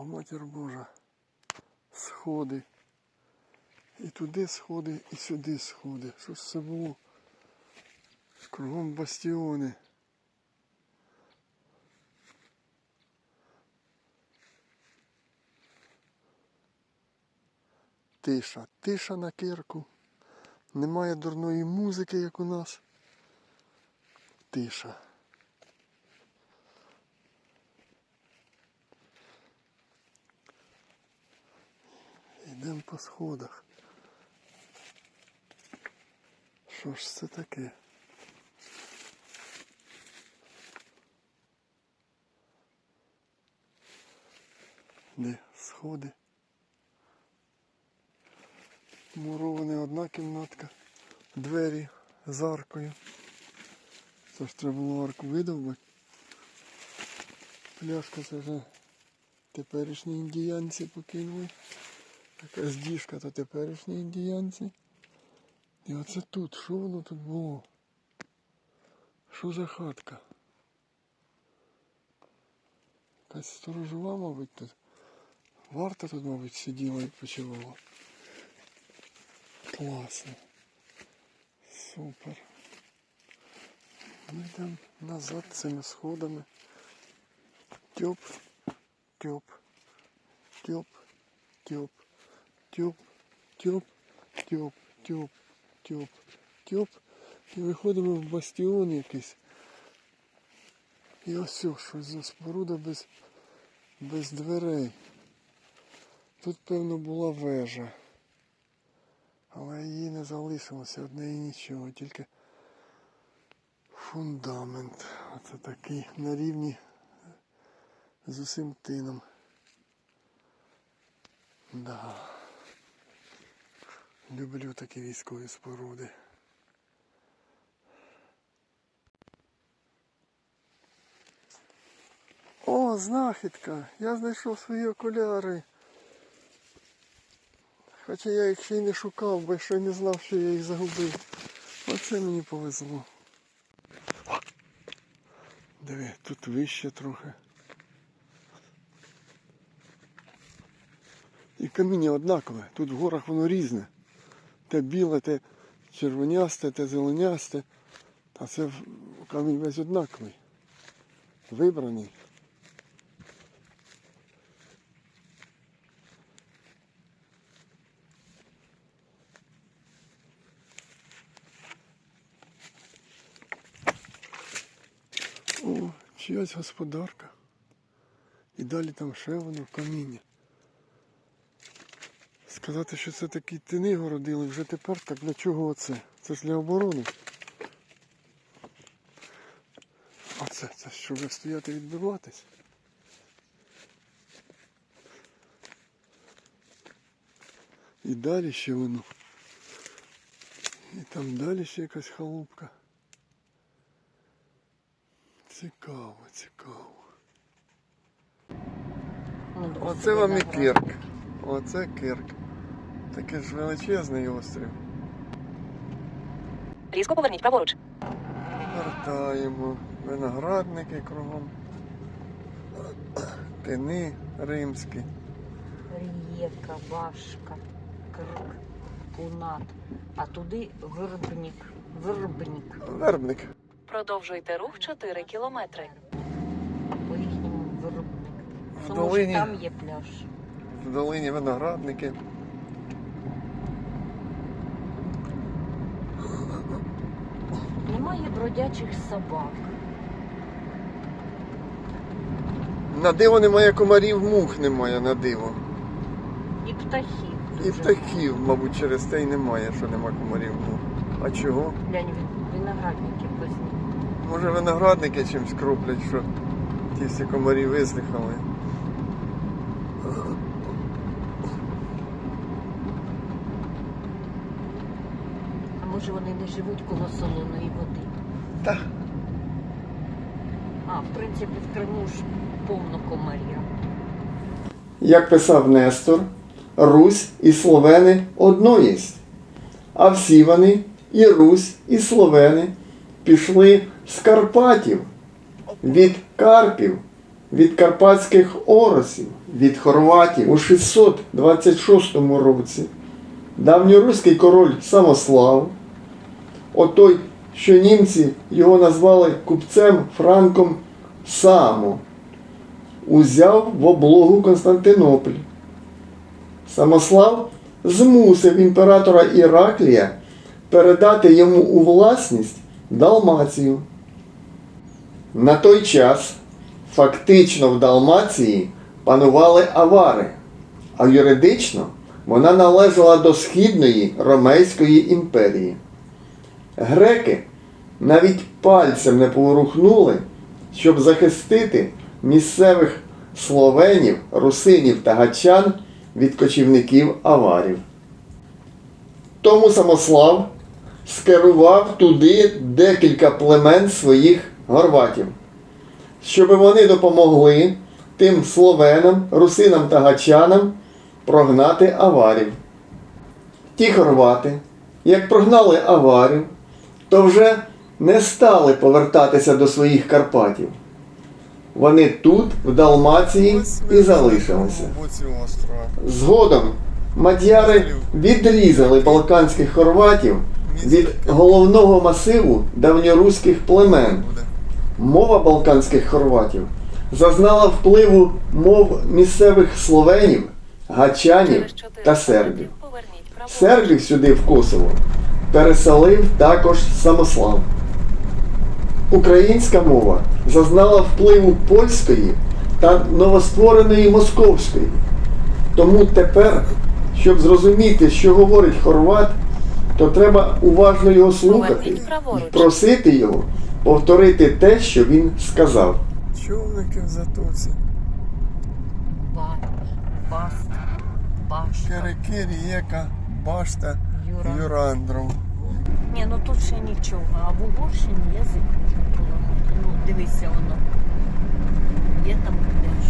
О, матір Божа. Сходи. І туди сходи, і сюди сходи. Що ж це було? Кругом бастіони. Тиша, тиша на кирку. Немає дурної музики, як у нас. Тиша. Йдемо по сходах. Що ж це таке? Де сходи? Мурована одна кімнатка, двері з аркою. Це ж треба було арку видовбати. Пляшка це вже теперішні індіянці покинули. Якась діжка то теперішні індіянці. І оце тут, що воно тут було? Що за хатка? Якась сторожова, мабуть, тут. Варта тут, мабуть, сиділа і почувала. Класно. Супер. Ми йдемо назад цими сходами. Тьоп, тьоп, тьоп, тьоп, тьоп, тьоп, тьоп, тьоп, тьоп, тьоп. І виходимо в бастіон якийсь. І ось щось за споруда без, без дверей. Тут, певно, була вежа. Але її не залишилося, од неї нічого, тільки фундамент. Оце такий на рівні з усім тином. Да. Люблю такі військові споруди. О, знахідка! Я знайшов свої окуляри. Хоча я їх ще й не шукав, бо ще не знав, що я їх загубив. Оце мені повезло. Диви, тут вище трохи. І каміння однакове. Тут в горах воно різне. Те біле, те червонясте, те зеленясте. А це камінь весь однаковий. Вибраний. О, чиясь господарка. І далі там ще воно каміння. Сказати, що це такі тини городили, вже тепер так для чого оце? Це ж для оборони. А це, це щоб стояти відбиватись. І далі ще воно. І там далі ще якась халупка. Цікаво, цікаво. Ну, Оце вам і Кирк. Оце Кирк. Такий ж величезний острів. Різко поверніть праворуч. Вертаємо. Виноградники кругом. Тини римські. Рієвка, Башка, Крк, Пунат. А туди Вербник. Вербник. Вербник. Продовжуйте рух 4 кілометри. По їхньому Вербник. В Тому що долині, там є пляж. в долині виноградники. Немає бродячих собак. На диво немає комарів, мух немає на диво. І птахів. І дуже птахів, мабуть, через те й немає, що нема комарів мух. А чого? Глянь, він- виноградники позні. Може виноградники чимось кроплять, що ті всі комарі виздихали. А може вони не живуть коло солоної води? Та. А, в принципі, в Криму ж повно комарів. Як писав Нестор, Русь і Словени одно єсть. А всі вони, і Русь, і Словени, пішли з Карпатів, від Карпів, від карпатських оросів, від хорватів у 626 році давньоруський король Самослав, отой, що німці його назвали купцем Франком Само, узяв в облогу Константинополь. Самослав змусив імператора Іраклія передати йому у власність Далмацію. На той час фактично в Далмації панували авари, а юридично вона належала до Східної Ромейської імперії. Греки навіть пальцем не поворухнули, щоб захистити місцевих словенів, русинів та гачан від кочівників аварів. Тому Самослав скерував туди декілька племен своїх горватів, щоб вони допомогли тим словенам, русинам та гачанам прогнати аварів. Ті хорвати, як прогнали аварів, то вже не стали повертатися до своїх Карпатів. Вони тут, в Далмації, і залишилися. Згодом мадяри відрізали балканських хорватів від головного масиву давньоруських племен. Мова балканських хорватів зазнала впливу мов місцевих словенів, гачанів та сербів. Сербів сюди в Косово переселив також Самослав. Українська мова зазнала впливу польської та новоствореної московської. Тому тепер, щоб зрозуміти, що говорить хорват, то треба уважно його слухати і просити його повторити те, що він сказав. Човники в затоці. Ба, башта, Кирики, Рієка, Башта, Юра. Юрандров. Ні, ну тут ще нічого. А в Угорщині язик можна поламати. Ну, дивися воно. Є там пляж.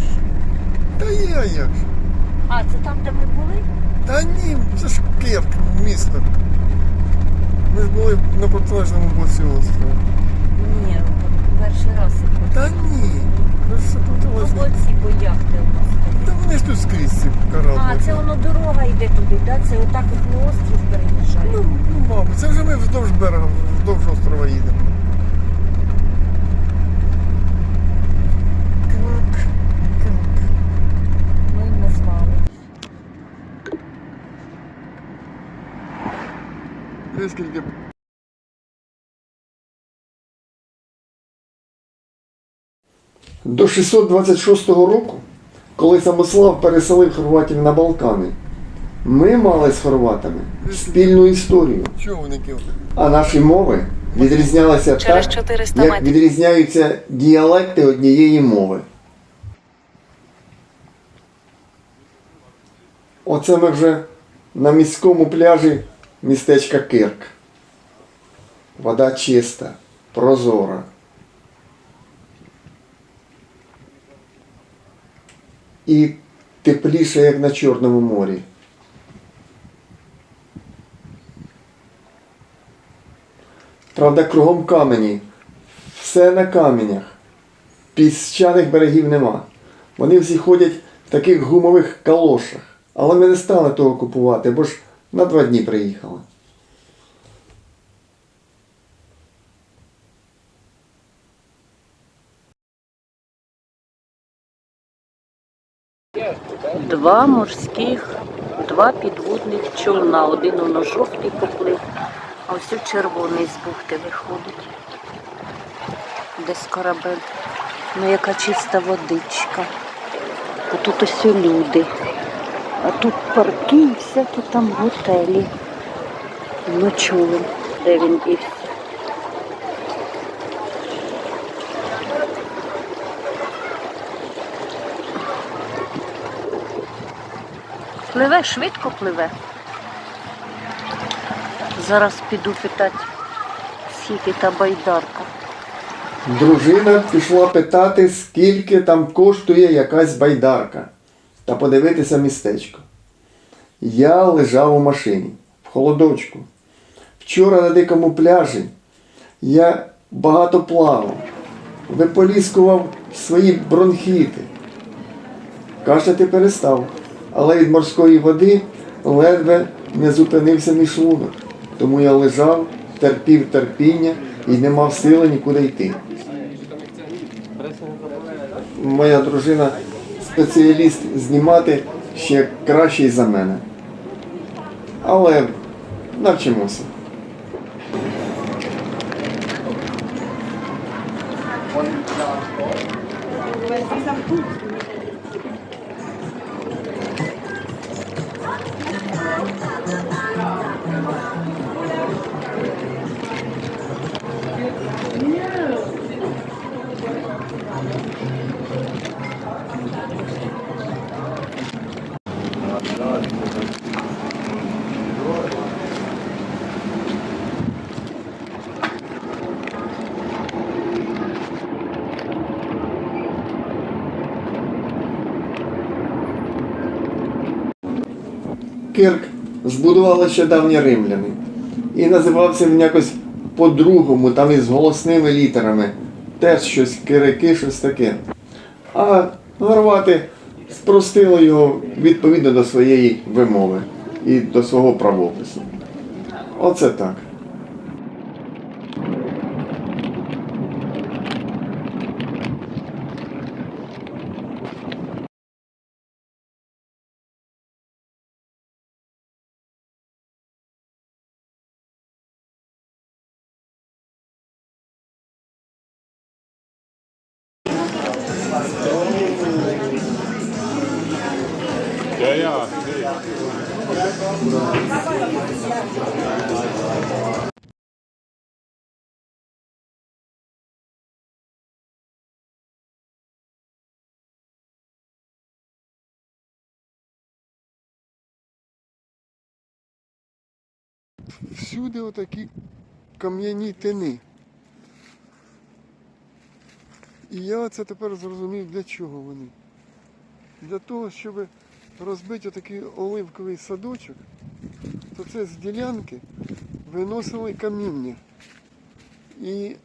Та є а як же. А, це там, де ми були? Та ні, це ж Керк, місто. Ми ж були на протилежному боці острова. Ні, перший раз. Та ні. Ну, протилежно. оці бояхти у нас Та вони ж тут скрізь ці кораблі. А, це воно дорога йде туди, да? Це отак от ми острів переїжджаємо. Ну, ну, мабуть, це вже ми вздовж берега, вздовж острова їдемо. Крик, крик. Ну і назвали. Ти скільки До 626 року, коли Самослав переселив хорватів на Балкани, ми мали з хорватами спільну історію, а наші мови відрізнялися так, як відрізняються діалекти однієї мови. Оце ми вже на міському пляжі містечка Кирк. Вода чиста, прозора. І тепліша, як на Чорному морі. Правда, кругом камені. Все на каменях. Піщаних берегів нема. Вони всі ходять в таких гумових калошах. Але ми не стали того купувати, бо ж на два дні приїхали. Два морських, два підводних човна. Один воно жовтий поплив, а ось червоний з бухти виходить. Десь корабель. Ну яка чиста водичка. А тут ось люди. А тут парки і всякі там готелі. Човен. Де він дівся? Пливе, швидко пливе. Зараз піду питати, скільки та байдарка. Дружина пішла питати, скільки там коштує якась байдарка та подивитися містечко. Я лежав у машині в холодочку. Вчора на дикому пляжі я багато плавав, виполіскував свої бронхіти. Кашляти перестав, але від морської води ледве не зупинився мій шлунок. Тому я лежав, терпів терпіння і не мав сили нікуди йти. Моя дружина спеціаліст знімати ще кращий за мене. Але навчимося. Кирк збудували ще давні римляни. І називався він якось по-другому, там із голосними літерами. Теж щось кирики, щось таке. А горвати спростили його відповідно до своєї вимови і до свого правопису. Оце так. Всюди отакі кам'яні тини. І я це тепер зрозумів, для чого вони. Для того, щоб розбити отакий оливковий садочок, то це з ділянки виносили каміння. І,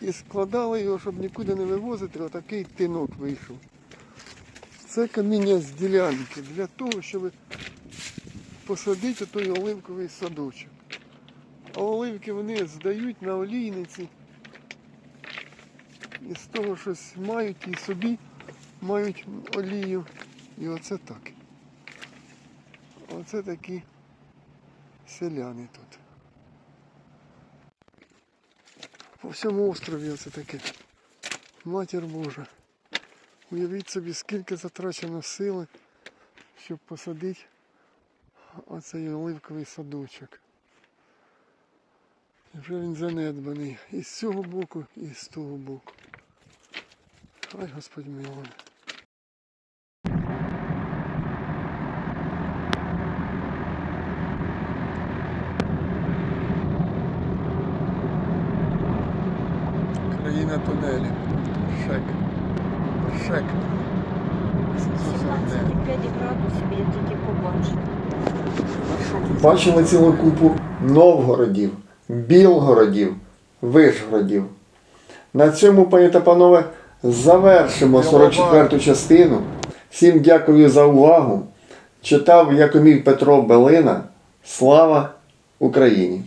і складали його, щоб нікуди не вивозити, отакий тинок вийшов. Це каміння з ділянки для того, щоб посадити той оливковий садочок. А оливки вони здають на олійниці. І з того щось мають і собі мають олію. І оце так. Оце такі селяни тут. По всьому острові оце таке. Матір Божа. Уявіть собі, скільки затрачено сили, щоб посадити оцей оливковий садочок. І вже він занедбаний і з цього боку, і з того боку. Хай Господь милує. Країна тунелі. Шек. Шек. 5 градусів я тільки побачила. Бачили цілу купу Новгородів, Білгородів, Вишгородів. На цьому, пані та панове, завершимо 44-ту частину. Всім дякую за увагу. Читав Якомів Петро Белина. Слава Україні!